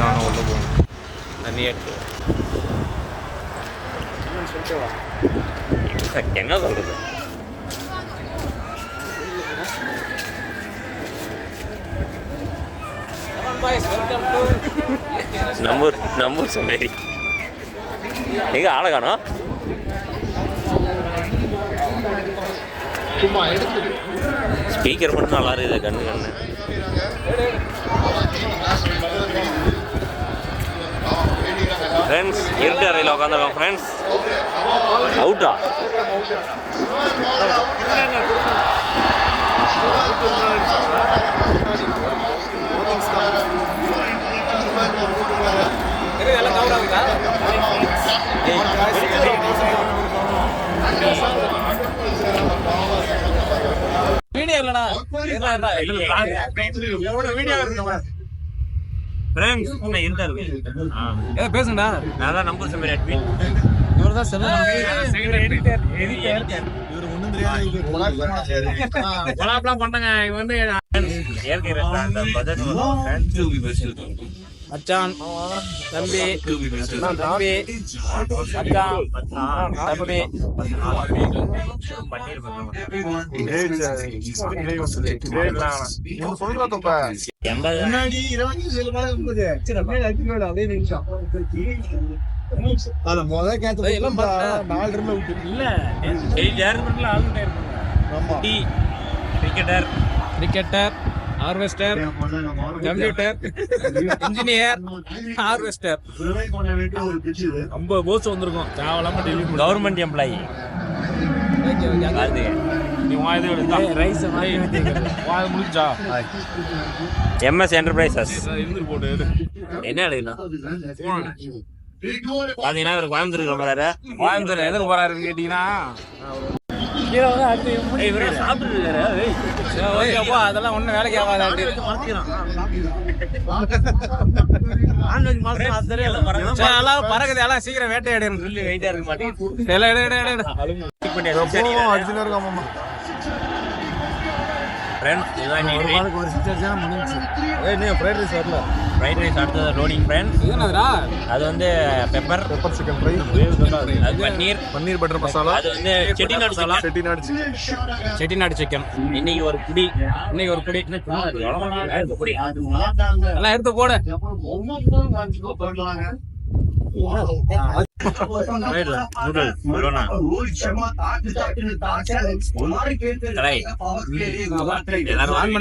ஜானம் உள்ள போகணும் தண்ணி எடுத்து என்ன சொல்றது? நம்ம நம்ம சொன்னேன் எங்க ஆளை காணோம்? ஸ்பீக்கர் மட்டும் நல்லா இருக்குது கண்ணு கண்ணு. ஃப்ரெண்ட்ஸ் இருட்டு அறையில் உட்காந்துருக்கோம் ஃப்ரெண்ட்ஸ் அவுட்டா ஃப்ரெண்ட்ஸ் ஏ பேசுங்கடா. நான் தான் நம்பர் சொன்னேன் அட்மின் இவர் தான் செல்ல பண்ணங்க இவன் வந்து இயற்கை ரெஸ்டாரண்ட் பட்ஜெட் மச்சான் தம்பி தம்பி மச்சான் தம்பி. எண்பது ஏய், எல்லாம் பார்த்தா? இல்ல ஜேர்மன்ல ஆளுநர் இருப்பாங்க D cricketer cricketer harvester computer engineer harvester ஐம்பது போஸ்ட் வந்திருக்கும் தேவையில்லாம டெலிட் கவர்மெண்ட் எம்ப்ளாயி அது ரைஸ் முடிஞ்சா? எம்எஸ் என்டர்பிரைசஸ் என்ன எடுக்கலாம் பாத்தீங்கன்னா இவர் கோயம்புத்தூருக்கு போறாரு கோயம்புத்தூர் எதுக்கு போறாருன்னு கேட்டீங்கன்னா இவரு சாப்பிட்டு சரி, ஓகேப்பா அதெல்லாம் ஒன்றும் வேலைக்கு ஆகாது சரி எல்லாம் பறக்குது. எல்லாம் சீக்கிரம் வேட்டையாடிடும் வெயிட்டா இருக்க மாட்டேங்குது எல்லாம் எடு, எடு, எடு, எடு. ஃப்ரெண்ட்ஸ் இதுதான் ஃப்ரைட் ரைஸ் அடுத்தது லோடிங் ஃப்ரெண்ட்ஸ் இது என்னதுடா? அது வந்து பெப்பர் பெப்பர் சிக்கன் ஃப்ரை அது பன்னீர் பன்னீர் பட்டர் மசாலா அது வந்து செட்டிநாடு மசாலா செட்டிநாடு சிக்கன் செட்டிநாடு சிக்கன் இன்னைக்கு ஒரு குடி. இன்னைக்கு ஒரு குடி. எல்லாம் எடுத்து போடு. நூடுல் கொரோனா கடை எல்லாரும் ஆன்